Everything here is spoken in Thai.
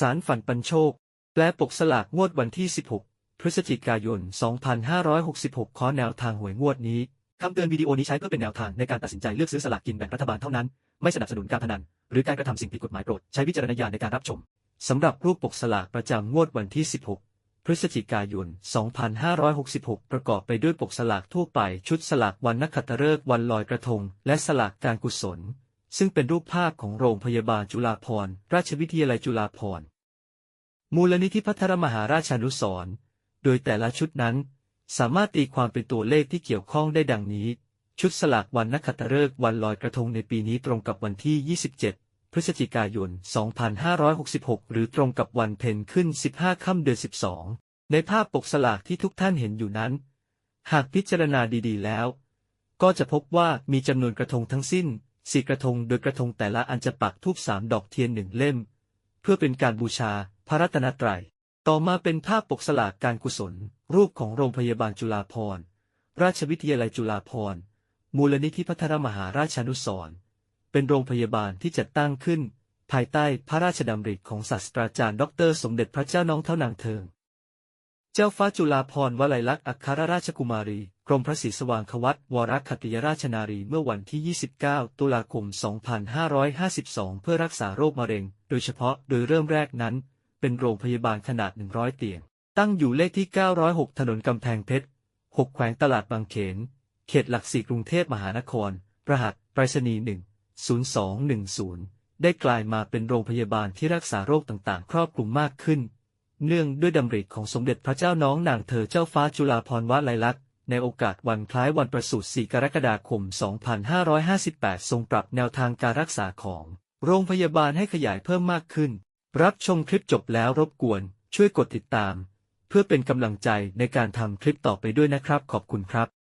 สารฝันปันโชค แปลปกสลากงวดวันที่ 16 พฤศจิกายน 2566 ขอแนวทางหวยงวดนี้คำเตือนวิดีโอนี้ใช้เพื่อเป็นแนวทางในการตัดสินใจเลือกซื้อสลากกินแบ่งรัฐบาลเท่านั้น ไม่สนับสนุนการพนัน หรือการกระทำสิ่งผิดกฎหมายโปรด ใช้วิจารณญาณในการรับชม สำหรับรูปปกสลากประจำงวดวันที่ 16 พฤศจิกายน 2566 ประกอบไปด้วยปกสลากทั่วไปชุดสลากวันนักขัตฤกษ์วันลอยกระทง และสลากการกุศลซึ่งเป็นรูปภาพของโรงพยาบาลจุฬาภรณ์ราชวิทยาลัยจุฬาภรณ์ มูลนิธิพัทรมหาราชานุสรณ์โดยแต่ละชุดนั้น สามารถตีความเป็นตัวเลขที่เกี่ยวข้องได้ดังนี้ ชุดสลากวันนักขัตฤกษ์วันลอยกระทงในปีนี้ตรงกับวันที่ 27 พฤศจิกายน 2566 หรือตรงกับวันเพ็ญขึ้น 15 ค่ำเดือน 12 ในภาพปกสลากที่ทุกท่านเห็นอยู่นั้น หากพิจารณาดีๆ แล้ว ก็จะพบว่ามีจำนวนกระทงทั้งสิ้น4กระทงโดยกระทงแต่ละอันจะปักทูบสามดอกเทียนหนึ่งเล่ม เพื่อเป็นการบูชา พระรัตนตรัย ต่อมาเป็นภาพปกสลากการกุศล รูปของโรงพยาบาลจุฬาภรณ์ ราชวิทยาลัยจุฬาภรณ์ มูลนิธิพัทรมหาราชานุสรเป็นโรงพยาบาลที่จัดตั้งขึ้น ภายใต้พระราชดำริของศาสตราจารย์ดอกเตอรสมเด็จพระเจ้าน้องเท่านางเทิง เจ้าฟ้าจุฬาภรณ์วลัยลักษณ์อัครราชกุมารี กรมพระศรีสว่างควัตวรคัตติยราชนารีเมื่อวันที่ 29 ตุลาคม 2552 เพื่อรักษาโรคมะเร็ง โดยเฉพาะโดยเริ่มแรกนั้น เป็นโรงพยาบาลขนาด 100 เตียง ตั้งอยู่เลขที่ 906 ถนนกำแพงเพชร 6 แขวงตลาดบางเขน เขตหลักสี่กรุงเทพมหานคร รหัสไปรษณีย์1 0210 ได้กลายมาเป็นโรงพยาบาลที่รักษาโรคต่างๆ ครอบคลุมมากขึ้น เนื่องด้วยดำริของสมเด็จพระเจ้าน้องนางเธอเจ้าฟ้าจุฬาภรณ์วลัยลักษณ์ในโอกาสวันคล้ายวันประสูติ 4 กรกฎาคม 2558 ทรงปรับแนวทางการรักษาของโรงพยาบาลให้ขยายเพิ่มมากขึ้น รับชมคลิปจบแล้วรบกวนช่วยกดติดตาม เพื่อเป็นกำลังใจในการทำคลิปต่อไปด้วยนะครับขอบคุณครับ